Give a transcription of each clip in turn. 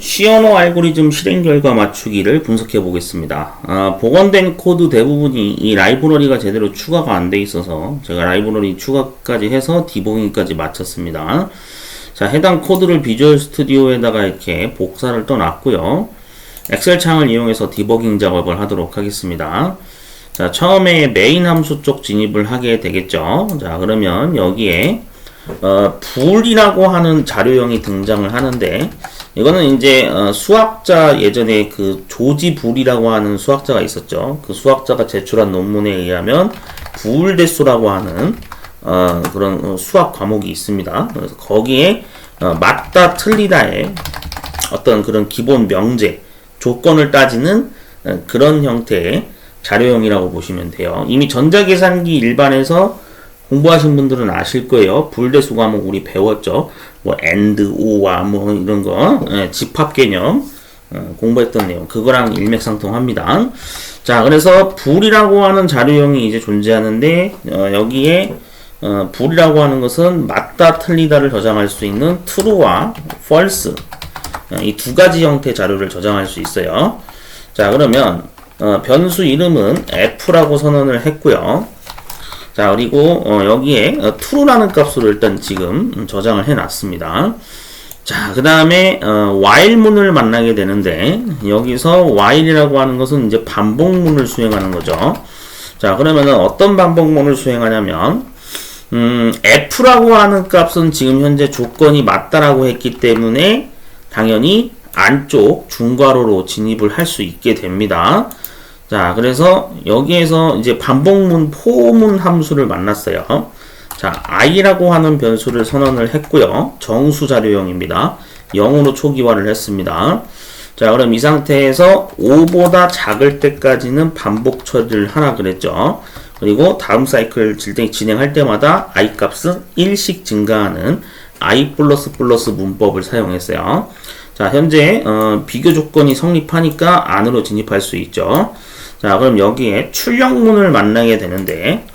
시언어 알고리즘 실행 결과 맞추기를 분석해 보겠습니다. 아, 복원된 코드 대부분이 이 라이브러리가 제대로 추가가 안 돼 있어서 제가 라이브러리 추가까지 해서 디버깅까지 마쳤습니다. 자, 해당 코드를 비주얼 스튜디오에다가 이렇게 복사를 떠놨고요. 엑셀 창을 이용해서 디버깅 작업을 하도록 하겠습니다. 자, 처음에 메인 함수 쪽 진입을 하게 되겠죠. 자, 그러면 여기에 어, 불이라고 하는 자료형이 등장을 하는데 이거는 이제 어, 수학자 예전에 그 조지 불이라고 하는 수학자가 있었죠. 그 수학자가 제출한 논문에 의하면 부울대수라고 하는 어, 그런 어, 수학 과목이 있습니다. 그래서 거기에 어, 맞다 틀리다의 어떤 그런 기본 명제 조건을 따지는 어, 그런 형태의 자료형이라고 보시면 돼요. 이미 전자계산기 일반에서 공부하신 분들은 아실 거예요. 불대수 과목 우리 배웠죠. 뭐 AND, O와 뭐 이런 거 예, 집합 개념 어, 공부했던 내용 그거랑 일맥상통합니다. 자, 그래서 불이라고 하는 자료형이 이제 존재하는데 어, 여기에 어, 불이라고 하는 것은 맞다 틀리다를 저장할 수 있는 true와 false 어, 이두 가지 형태 자료를 저장할 수 있어요. 자, 그러면 어, 변수 이름은 f라고 선언을 했고요. 자 그리고 어, 여기에 어, true라는 값으로 일단 지금 음, 저장을 해놨습니다. 자, 그 다음에 어, while문을 만나게 되는데 여기서 while이라고 하는 것은 이제 반복문을 수행하는 거죠. 자, 그러면은 어떤 반복문을 수행하냐면 음, f라고 하는 값은 지금 현재 조건이 맞다라고 했기 때문에 당연히 안쪽 중괄호로 진입을 할 수 있게 됩니다. 자, 그래서 여기에서 이제 반복문 포문 함수를 만났어요. 자, i라고 하는 변수를 선언을 했고요. 정수 자료형입니다. 0으로 초기화를 했습니다. 자, 그럼 이 상태에서 5보다 작을 때까지는 반복 처리를 하라 그랬죠. 그리고 다음 사이클 진행할 때마다 i 값은 1씩 증가하는 i 플러스 플러스 문법을 사용했어요. 자, 현재 어, 비교 조건이 성립하니까 안으로 진입할 수 있죠. 자, 그럼 여기에 출력문을 만나게 되는데,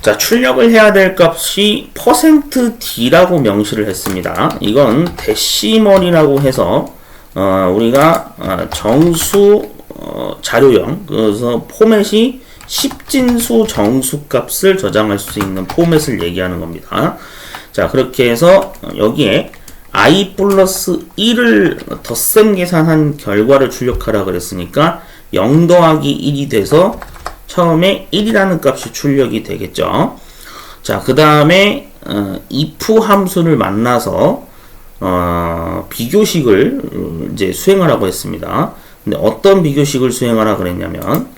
자, 출력을 해야 될 값이 %d라고 명시를 했습니다. 이건 데시멀이라고 해서, 어, 우리가 어, 정수 어, 자료형, 그래서 포맷이 10진수 정수 값을 저장할 수 있는 포맷을 얘기하는 겁니다. 자, 그렇게 해서 여기에 i 플러스 1을 덧셈 계산한 결과를 출력하라 그랬으니까 0 더하기 1이 돼서 처음에 1이라는 값이 출력이 되겠죠. 자, 그 다음에 어, if 함수를 만나서 어, 비교식을 이제 수행하라고 했습니다. 근데 어떤 비교식을 수행하라 그랬냐면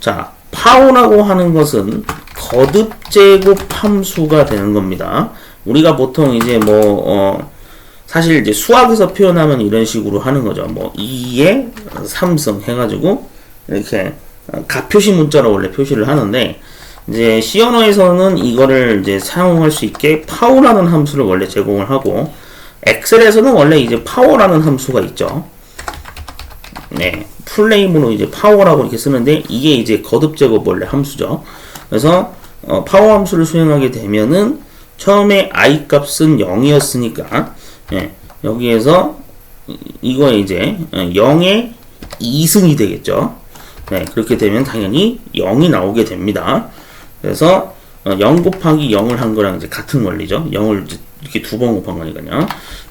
자, 파워라고 하는 것은 거듭 제곱 함수가 되는 겁니다. 우리가 보통 이제 뭐 어, 사실 이제 수학에서 표현하면 이런 식으로 하는 거죠. 뭐 2에 3승 해가지고 이렇게 가표시 문자로 원래 표시를 하는데 이제 C 언어에서는 이거를 이제 사용할 수 있게 파워라는 함수를 원래 제공을 하고 엑셀에서는 원래 이제 파워라는 함수가 있죠. 네, 풀네임으로 이제 파워라고 이렇게 쓰는데 이게 이제 거듭 제곱 원래 함수죠. 그래서 어, 파워 함수를 수행하게 되면은 처음에 i 값은 0이었으니까 예, 여기에서 이거 이제 0의 2승이 되겠죠. 네, 그렇게 되면 당연히 0이 나오게 됩니다. 그래서 0 곱하기 0을 한 거랑 이제 같은 원리죠. 0을 이렇게 두 번 곱한 거니까요.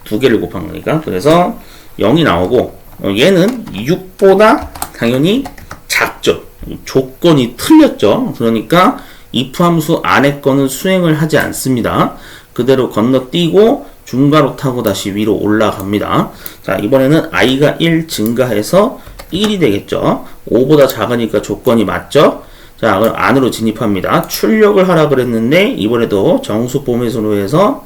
두 개를 곱한 거니까. 그래서 0이 나오고 얘는 6보다 당연히 작죠. 조건이 틀렸죠. 그러니까 if 함수 안에 거는 수행을 하지 않습니다. 그대로 건너뛰고 중괄호 타고 다시 위로 올라갑니다. 자, 이번에는 i가 1 증가해서 1이 되겠죠. 5보다 작으니까 조건이 맞죠. 자, 그럼 안으로 진입합니다. 출력을 하라 그랬는데 이번에도 정수 포맷으로 해서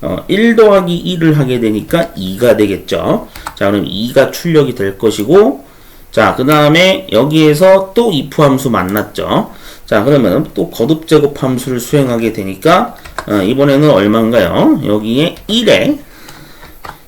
어, 1 더하기 1을 하게 되니까 2가 되겠죠. 자, 그럼 2가 출력이 될 것이고 자, 그 다음에 여기에서 또 if 함수 만났죠. 자, 그러면 또 거듭 제곱 함수를 수행하게 되니까 어, 이번에는 얼마인가요? 여기에 1에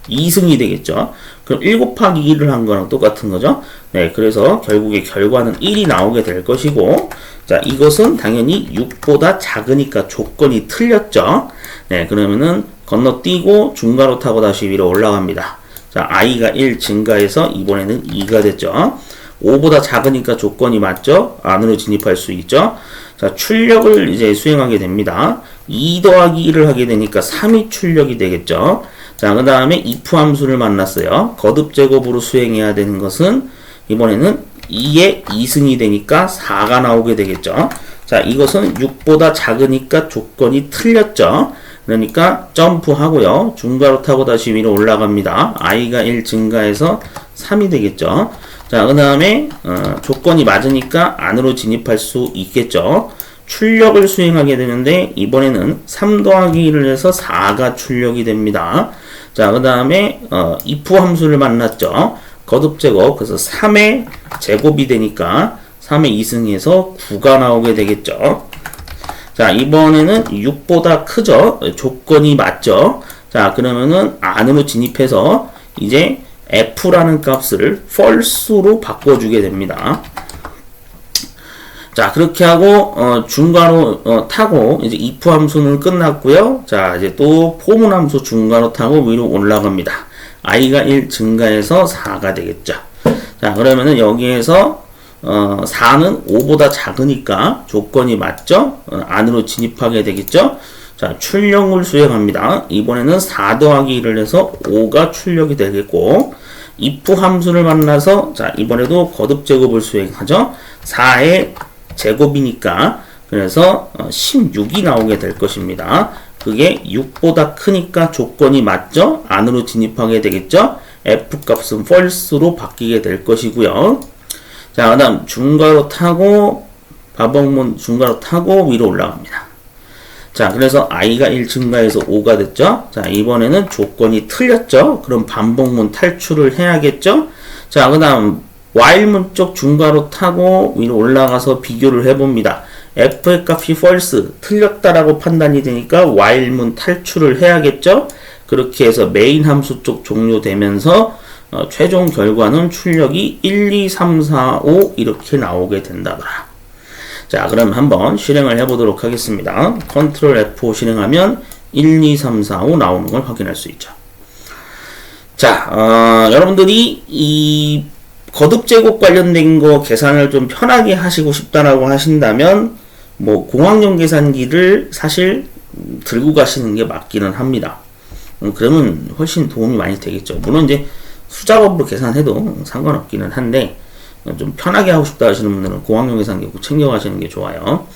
2승이 되겠죠. 그럼 1 곱하기 1을 한 거랑 똑같은 거죠. 네, 그래서 결국에 결과는 1이 나오게 될 것이고, 자, 이것은 당연히 6보다 작으니까 조건이 틀렸죠. 네, 그러면은 건너뛰고 중괄호 타고 다시 위로 올라갑니다. 자, i가 1 증가해서 이번에는 2가 됐죠. 5보다 작으니까 조건이 맞죠? 안으로 진입할 수 있죠. 자, 출력을 이제 수행하게 됩니다. 2 더하기 1을 하게 되니까 3이 출력이 되겠죠. 자, 그 다음에 if 함수를 만났어요. 거듭 제곱으로 수행해야 되는 것은 이번에는 2의 2승이 되니까 4가 나오게 되겠죠. 자, 이것은 6보다 작으니까 조건이 틀렸죠. 그러니까 점프하고요. 중괄호 타고 다시 위로 올라갑니다. i가 1 증가해서 3이 되겠죠. 자, 그 다음에 어, 조건이 맞으니까 안으로 진입할 수 있겠죠. 출력을 수행하게 되는데 이번에는 3 더하기 1을 해서 4가 출력이 됩니다. 자, 그 다음에 어, if 함수를 만났죠. 거듭 제곱 그래서 3의 제곱이 되니까 3의 2승에서 9가 나오게 되겠죠. 자, 이번에는 6보다 크죠? 조건이 맞죠? 자, 그러면은 안으로 진입해서 이제 f라는 값을 false로 바꿔주게 됩니다. 자, 그렇게 하고, 어, 중괄호, 어, 타고, 이제 if 함수는 끝났고요. 자, 이제 또 포문 함수 중괄호 타고 위로 올라갑니다. i가 1 증가해서 4가 되겠죠. 자, 그러면은 여기에서 어, 4는 5보다 작으니까 조건이 맞죠? 어, 안으로 진입하게 되겠죠? 자, 출력을 수행합니다. 이번에는 4 더하기 1을 해서 5가 출력이 되겠고, if 함수를 만나서, 자, 이번에도 거듭 제곱을 수행하죠? 4의 제곱이니까, 그래서 16이 나오게 될 것입니다. 그게 6보다 크니까 조건이 맞죠? 안으로 진입하게 되겠죠? f 값은 false로 바뀌게 될 것이고요. 자, 그 다음 중괄호 타고 바벅문 중괄호 타고 위로 올라갑니다. 자, 그래서 i가 1 증가해서 5가 됐죠? 자, 이번에는 조건이 틀렸죠? 그럼 반복문 탈출을 해야겠죠? 자, 그 다음 while문 쪽 중괄호 타고 위로 올라가서 비교를 해봅니다. f의 값이 false, 틀렸다라고 판단이 되니까 while문 탈출을 해야겠죠? 그렇게 해서 메인 함수 쪽 종료되면서 어, 최종 결과는 출력이 1, 2, 3, 4, 5 이렇게 나오게 된다더라. 자, 그럼 한번 실행을 해보도록 하겠습니다. 컨트롤 F5 실행하면 1, 2, 3, 4, 5 나오는 걸 확인할 수 있죠. 자, 어, 여러분들이 이 거듭 제곱 관련된 거 계산을 좀 편하게 하시고 싶다라고 하신다면 뭐 공학용 계산기를 사실 들고 가시는 게 맞기는 합니다. 음, 그러면 훨씬 도움이 많이 되겠죠. 물론 이제 수작업으로 계산해도 상관없기는 한데 좀 편하게 하고 싶다 하시는 분들은 공학용 계산기 꼭 챙겨가시는 게 좋아요.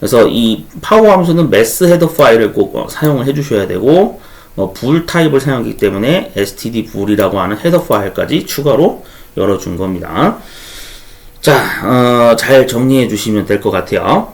그래서 이 파워 함수는 매스 헤더 파일을 꼭 어, 사용을 해주셔야 되고 어, 불 타입을 사용하기 때문에 std 불이라고 하는 헤더 파일까지 추가로 열어준 겁니다. 자, 어, 잘 정리해 주시면 될 것 같아요.